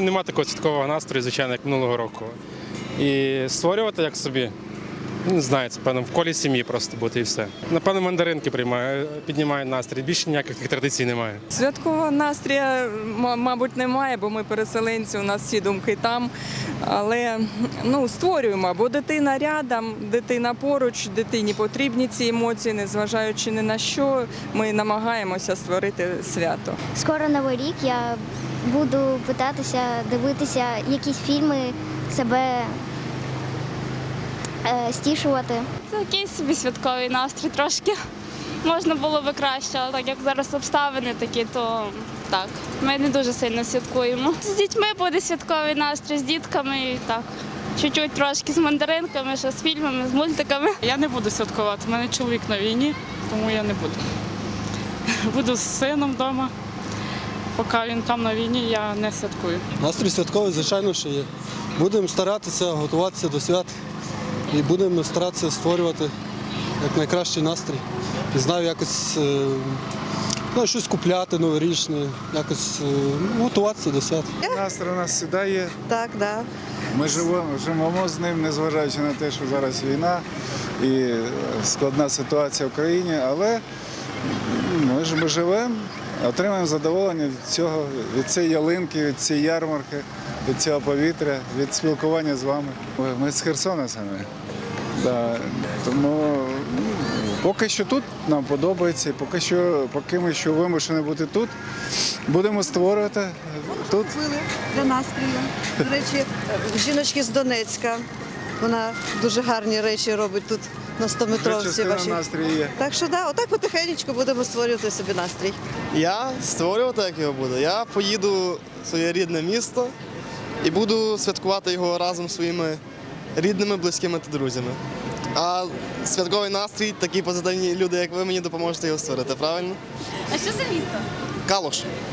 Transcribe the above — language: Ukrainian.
Нема такого святкового настрою, звичайно, як минулого року. І створювати як собі, ну, не знаю, це певно в колі сім'ї просто бути і все. Напевно, мандаринки приймаю, піднімають настрій. Більше ніяких традицій немає. Святкового настрія, мабуть, немає, бо ми переселенці, у нас всі думки там. Але ну, створюємо, бо дитина рядом, дитина поруч, дитині потрібні ці емоції, незважаючи ні на що, ми намагаємося створити свято. Скоро новий рік я буду питатися дивитися якісь фільми, себе е, стішувати. Це якийсь собі святковий настрій трошки. Можна було би краще, але так як зараз обставини такі, то так. Ми не дуже сильно святкуємо. З дітьми буде святковий настрій, з дітками і так. Чуть-чуть трошки з мандаринками, ще з фільмами, з мультиками. Я не буду святкувати. У мене чоловік на війні, тому я не буду. Буду з сином вдома. Поки він там на війні, я не святкую. Настрій святковий, звичайно, що є. Будемо старатися готуватися до свят і будемо старатися створювати як найкращий настрій. Не знаю, якось е, ну, щось купляти новорічне, якось е, готуватися до свят. Настрій у нас завжди є. Так, да. Ми живемо, живемо з ним, незважаючи на те, що зараз війна і складна ситуація в країні, але ми ж ми живемо, отримуємо задоволення від цього, від цієї ялинки, від цієї ярмарки, від цього повітря, від спілкування з вами. Ми- Ми з Херсона самі. Да, тому ну, поки що тут нам подобається, поки що, поки ми що вимушені бути тут, будемо створювати тут. Купили для настрою. До речі, жіночки з Донецька. Вона дуже гарні речі робить тут на 100 Вже метровці частина вашій. Так що да, отак потихеньку будемо створювати собі настрій. Я створювати, як його буду. Я поїду в своє рідне місто і буду святкувати його разом зі своїми рідними, близькими та друзями. А святковий настрій, такі позитивні люди, як ви, мені допоможете його створити, правильно? А що за місто? Калуш.